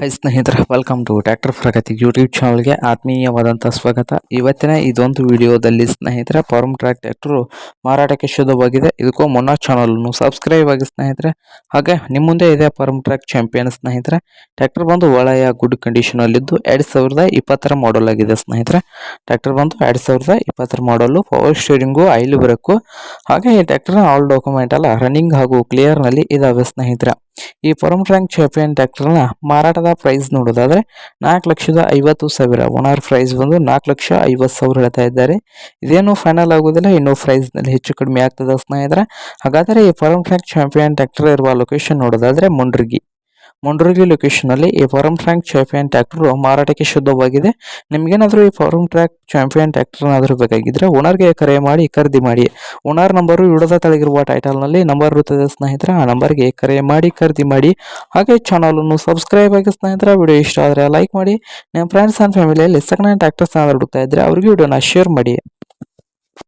High ಸ್ನೇಹಿತರೆ welcome to tractor Pragati YouTube ಚಾನಲ್ಗೆ ಆತ್ಮೀಯವಾದಂಥ ಸ್ವಾಗತ. ಇವತ್ತಿನ ಇದೊಂದು ವಿಡಿಯೋದಲ್ಲಿ ಸ್ನೇಹಿತರೆ ಫಾರ್ಮ್ ಟ್ರ್ಯಾಕ್ ಟ್ರ್ಯಾಕ್ಟರು ಮಾರಾಟಕ್ಕೆ ಶುದ್ಧವಾಗಿದೆ ಇದಕ್ಕೂ ಮುನ್ನ ಚಾನಲನ್ನು ಸಬ್ಸ್ಕ್ರೈಬ್ ಆಗಿ ಸ್ನೇಹಿತರೆ. ಹಾಗೆ ನಿಮ್ಮ ಮುಂದೆ ಇದೆ ಫಾರ್ಮ್ ಟ್ರ್ಯಾಕ್ ಚಾಂಪಿಯನ್ ಸ್ನೇಹಿತರೆ. ಟ್ರ್ಯಾಕ್ಟರ್ ಬಂದು ಒಳ್ಳೆಯ ಗುಡ್ ಕಂಡೀಷನಲ್ಲಿದ್ದು ಎರಡ್ ಸಾವಿರದ ಇಪ್ಪತ್ತರ ಮಾಡಲ್ ಆಗಿದೆ ಸ್ನೇಹಿತರೆ. ಟ್ರ್ಯಾಕ್ಟರ್ ಬಂದು ಎರಡು ಸಾವಿರದ ಇಪ್ಪತ್ತರ ಮಾಡಲು ಪವರ್ ಸ್ಟೀರಿಂಗು ಐಲು ಬ್ರೇಕು ಹಾಗೆ ಈ ಟ್ರ್ಯಾಕ್ಟರ್ನ ಆಲ್ ಡಾಕ್ಯುಮೆಂಟ್ ಎಲ್ಲ ರನ್ನಿಂಗ್ ಹಾಗೂ ಕ್ಲಿಯರ್ನಲ್ಲಿ ಇದಾವೆ ಸ್ನೇಹಿತರೆ. ಈ ಫಾರ್ಮ್ ಟ್ರ್ಯಾಂಕ್ ಚಾಂಪಿಯನ್ ಟ್ಯಾಕ್ಟರ್ನ ಮಾರಾಟದ ಪ್ರೈಸ್ ನೋಡೋದಾದರೆ ನಾಲ್ಕು ಲಕ್ಷದ ಐವತ್ತು ಸಾವಿರ. ಓನರ್ ಪ್ರೈಸ್ ಬಂದು ನಾಲ್ಕು ಲಕ್ಷ ಐವತ್ತು ಸಾವಿರ ಹೇಳ್ತಾ ಇದ್ದಾರೆ. ಇದೇನು ಫೈನಲ್ ಆಗೋದಿಲ್ಲ, ಇನ್ನೂ ಪ್ರೈಸ್ನಲ್ಲಿ ಹೆಚ್ಚು ಕಡಿಮೆ ಆಗ್ತದೆ ಸ್ನೇಹಿತರೆ. ಹಾಗಾದರೆ ಈ ಫಾರ್ಮ್ ಟ್ರ್ಯಾಂಕ್ ಚಾಂಪಿಯನ್ ಟ್ಯಾಕ್ಟರ್ ಇರುವ ಲೊಕೇಶನ್ ನೋಡೋದಾದರೆ ಮುಂಡ್ರಿಗಿ. ಮುಂಡ್ರಿಗಿ ಲೊಕೇಶನ್ ಅಲ್ಲಿ ಈ ಫಾರಂ ಟ್ರ್ಯಾಕ್ ಚಾಂಪಿಯನ್ ಟ್ರ್ಯಾಕ್ಟರ್ ಮಾರಾಟಕ್ಕೆ ಶುದ್ಧವಾಗಿದೆ. ನಿಮ್ಗೇನಾದ್ರೂ ಈ ಫಾರಂ ಟ್ರ್ಯಾಕ್ ಚಾಂಪಿಯನ್ ಟ್ರ್ಯಾಕ್ಟರ್ನಾದರೂ ಬೇಕಾಗಿದ್ದರೆ ಓನರ್ಗೆ ಕರೆ ಮಾಡಿ, ಖರೀದಿ ಮಾಡಿ. ಓನರ್ ನಂಬರು ಇಡದ ತಳಗಿರುವ ಟೈಟಲ್ನಲ್ಲಿ ನಂಬರ್ ಇರುತ್ತದೆ ಸ್ನೇಹಿತರೆ, ಆ ನಂಬರ್ಗೆ ಕರೆ ಮಾಡಿ, ಖರೀದಿ ಮಾಡಿ. ಹಾಗೆ ಚಾನಲನ್ನು ಸಬ್ಸ್ಕ್ರೈಬ್ ಆಗಿ ಸ್ನೇಹಿತರೆ ವಿಡಿಯೋ ಇಷ್ಟ ಆದರೆ ಲೈಕ್ ಮಾಡಿ. ನಿಮ್ಮ ಫ್ರೆಂಡ್ಸ್ ಆ್ಯಂಡ್ ಫ್ಯಾಮಿಲಿಯಲ್ಲಿ ಸೆಕೆಂಡ್ ಹ್ಯಾಂಡ್ ಟ್ರಾಕ್ಟರ್ ಏನಾದ್ರು ಹುಡುಕ್ತಾ ಇದ್ದರೆ ಅವ್ರಿಗೆ ವಿಡಿಯೋನ ಶೇರ್ ಮಾಡಿ.